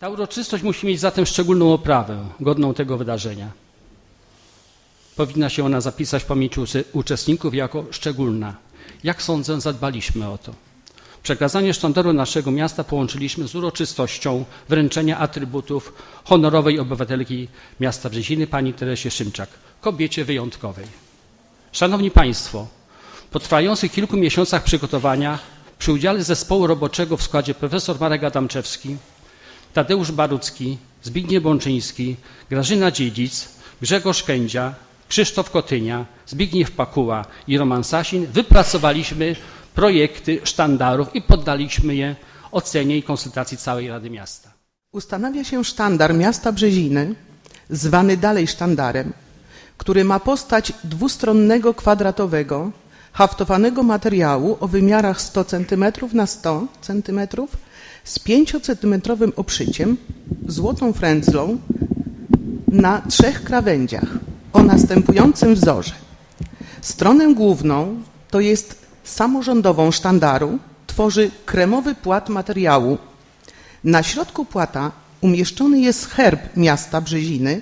Ta uroczystość musi mieć zatem szczególną oprawę, godną tego wydarzenia. Powinna się ona zapisać w pamięci uczestników jako szczególna. Jak sądzę, zadbaliśmy o to. Przekazanie sztandaru naszego miasta połączyliśmy z uroczystością wręczenia atrybutów honorowej obywatelki miasta Brzeziny, pani Teresie Szymczak, kobiecie wyjątkowej. Szanowni Państwo, po trwających kilku miesiącach przygotowania przy udziale zespołu roboczego w składzie profesor Marek Adamczewski, Tadeusz Barucki, Zbigniew Bączyński, Grażyna Dziedzic, Grzegorz Kędzia, Krzysztof Kotynia, Zbigniew Pakuła i Roman Sasin wypracowaliśmy projekty sztandarów i poddaliśmy je ocenie i konsultacji całej Rady Miasta. Ustanawia się sztandar miasta Brzeziny, zwany dalej sztandarem, który ma postać dwustronnego kwadratowego, haftowanego materiału o wymiarach 100 cm na 100 cm z 5-centymetrowym obszyciem, złotą frędzlą na trzech krawędziach o następującym wzorze. Stronę główną, to jest samorządową sztandaru, tworzy kremowy płat materiału. Na środku płata umieszczony jest herb miasta Brzeziny,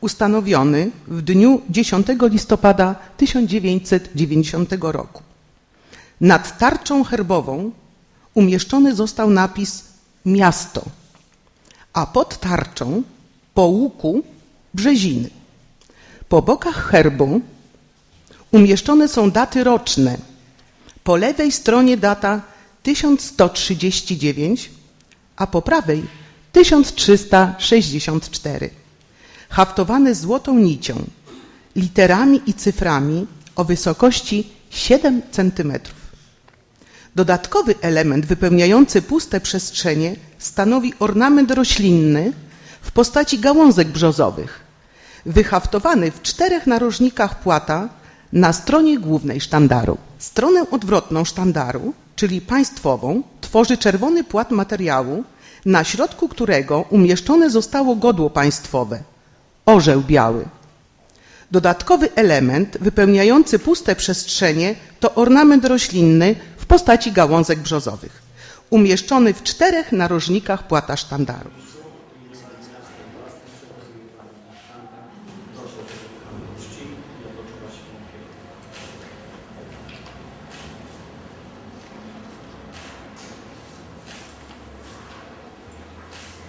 ustanowiony w dniu 10 listopada 1990 roku. Nad tarczą herbową umieszczony został napis miasto, a pod tarczą po łuku Brzeziny. Po bokach herbu umieszczone są daty roczne. Po lewej stronie data 1139, a po prawej 1364. Haftowane złotą nicią, literami i cyframi o wysokości 7 cm. Dodatkowy element wypełniający puste przestrzenie stanowi ornament roślinny w postaci gałązek brzozowych, wyhaftowany w czterech narożnikach płata na stronie głównej sztandaru. Stronę odwrotną sztandaru, czyli państwową, tworzy czerwony płat materiału, na środku którego umieszczone zostało godło państwowe orzeł biały. Dodatkowy element wypełniający puste przestrzenie to ornament roślinny w postaci gałązek brzozowych, umieszczony w czterech narożnikach płata sztandaru.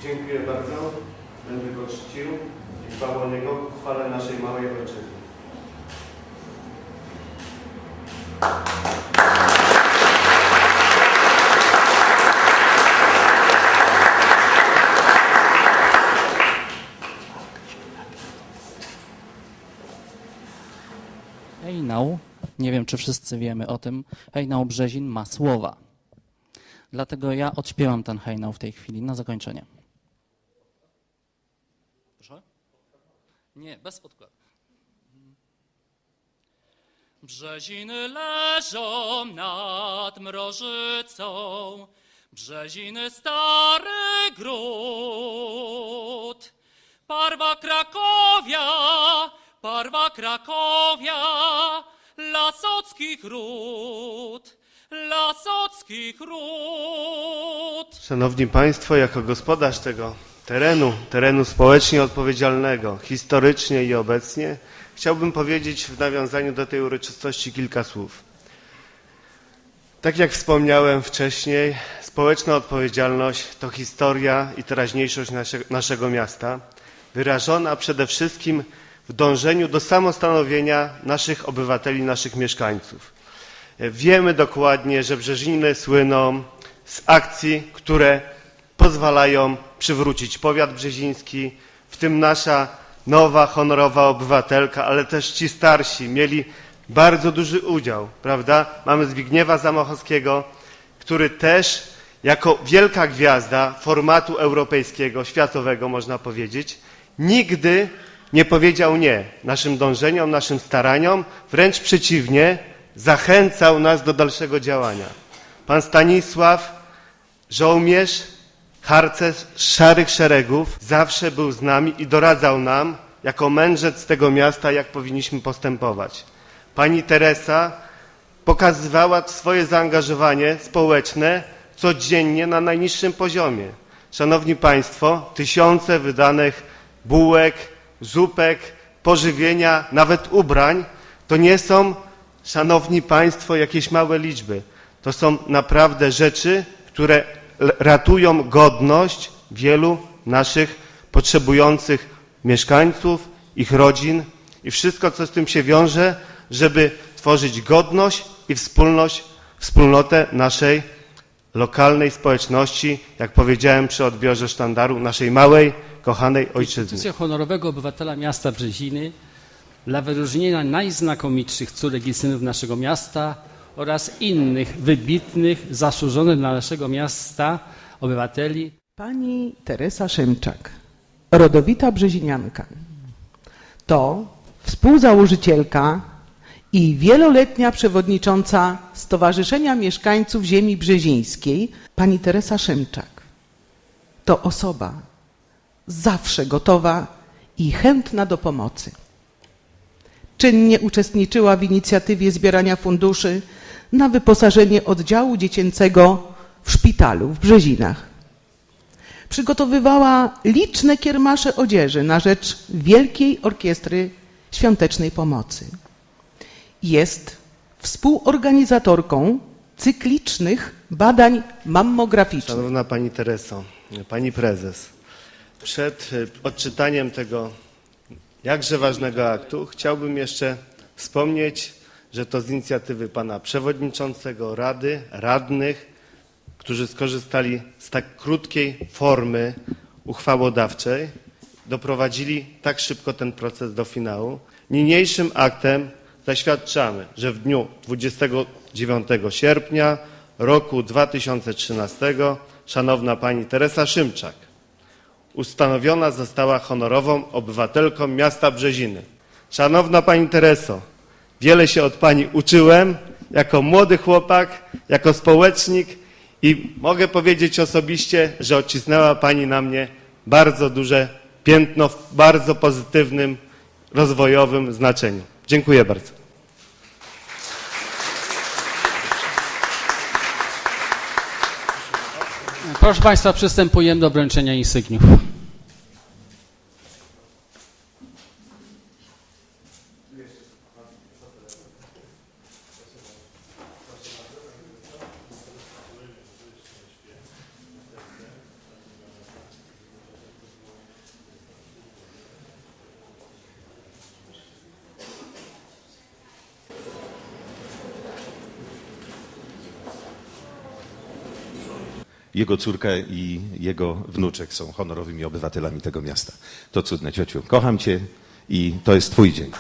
Dziękuję bardzo. Będę go czcił i o niego chwale naszej małej ojczyzny. Hejnał, nie wiem czy wszyscy wiemy o tym, hejnał Brzezin ma słowa. Dlatego ja odśpiewam ten hejnał w tej chwili na zakończenie. Proszę? Nie, bez podkładu. Brzeziny leżą nad mrożycą, Brzeziny stary gród. Parwa Krakowia, parwa Krakowia, lasockich ród, lasockich ród. Szanowni Państwo, jako gospodarz tego terenu, terenu społecznie odpowiedzialnego, historycznie i obecnie, chciałbym powiedzieć w nawiązaniu do tej uroczystości kilka słów. Tak jak wspomniałem wcześniej, społeczna odpowiedzialność to historia i teraźniejszość nasze, naszego miasta, wyrażona przede wszystkim w dążeniu do samostanowienia naszych obywateli, naszych mieszkańców. Wiemy dokładnie, że Brzeziny słyną z akcji, które pozwalają przywrócić powiat brzeziński, w tym nasza nowa, honorowa obywatelka, ale też ci starsi mieli bardzo duży udział, prawda? Mamy Zbigniewa Zamachowskiego, który też jako wielka gwiazda formatu europejskiego, światowego można powiedzieć, nigdy nie powiedział nie naszym dążeniom, naszym staraniom, wręcz przeciwnie, zachęcał nas do dalszego działania. Pan Stanisław, żołnierz, harcerz szarych szeregów, zawsze był z nami i doradzał nam, jako mędrzec tego miasta, jak powinniśmy postępować. Pani Teresa pokazywała swoje zaangażowanie społeczne codziennie na najniższym poziomie. Szanowni Państwo, tysiące wydanych bułek, zupek, pożywienia, nawet ubrań, to nie są, Szanowni Państwo, jakieś małe liczby. To są naprawdę rzeczy, które ratują godność wielu naszych potrzebujących mieszkańców, ich rodzin i wszystko, co z tym się wiąże, żeby tworzyć godność i wspólność, wspólnotę naszej lokalnej społeczności, jak powiedziałem przy odbiorze sztandaru, naszej małej, kochanej ojczyzny. Instytucja honorowego obywatela miasta Brzeziny dla wyróżnienia najznakomitszych córek i synów naszego miasta oraz innych wybitnych, zasłużonych dla naszego miasta obywateli Pani Teresa Szymczak, rodowita brzezinianka, to współzałożycielka i wieloletnia przewodnicząca Stowarzyszenia Mieszkańców Ziemi Brzezińskiej, pani Teresa Szymczak. To osoba zawsze gotowa i chętna do pomocy. Czynnie uczestniczyła w inicjatywie zbierania funduszy na wyposażenie oddziału dziecięcego w szpitalu w Brzezinach przygotowywała liczne kiermasze odzieży na rzecz Wielkiej Orkiestry Świątecznej Pomocy. Jest współorganizatorką cyklicznych badań mammograficznych. Szanowna Pani Tereso, Pani Prezes, przed y, odczytaniem tego jakże ważnego aktu chciałbym jeszcze wspomnieć, że to z inicjatywy Pana Przewodniczącego Rady, radnych, którzy skorzystali z tak krótkiej formy uchwałodawczej, doprowadzili tak szybko ten proces do finału. Niniejszym aktem zaświadczamy, że w dniu 29 sierpnia roku 2013 szanowna pani Teresa Szymczak ustanowiona została honorową obywatelką miasta Brzeziny. Szanowna pani Tereso, wiele się od pani uczyłem jako młody chłopak, jako społecznik i mogę powiedzieć osobiście, że odcisnęła pani na mnie bardzo duże piętno w bardzo pozytywnym, rozwojowym znaczeniu. Dziękuję bardzo. Proszę Państwa, przystępujemy do wręczenia insygniów. Jego córka i jego wnuczek są honorowymi obywatelami tego miasta. To cudne, ciociu. Kocham cię i to jest twój dzień.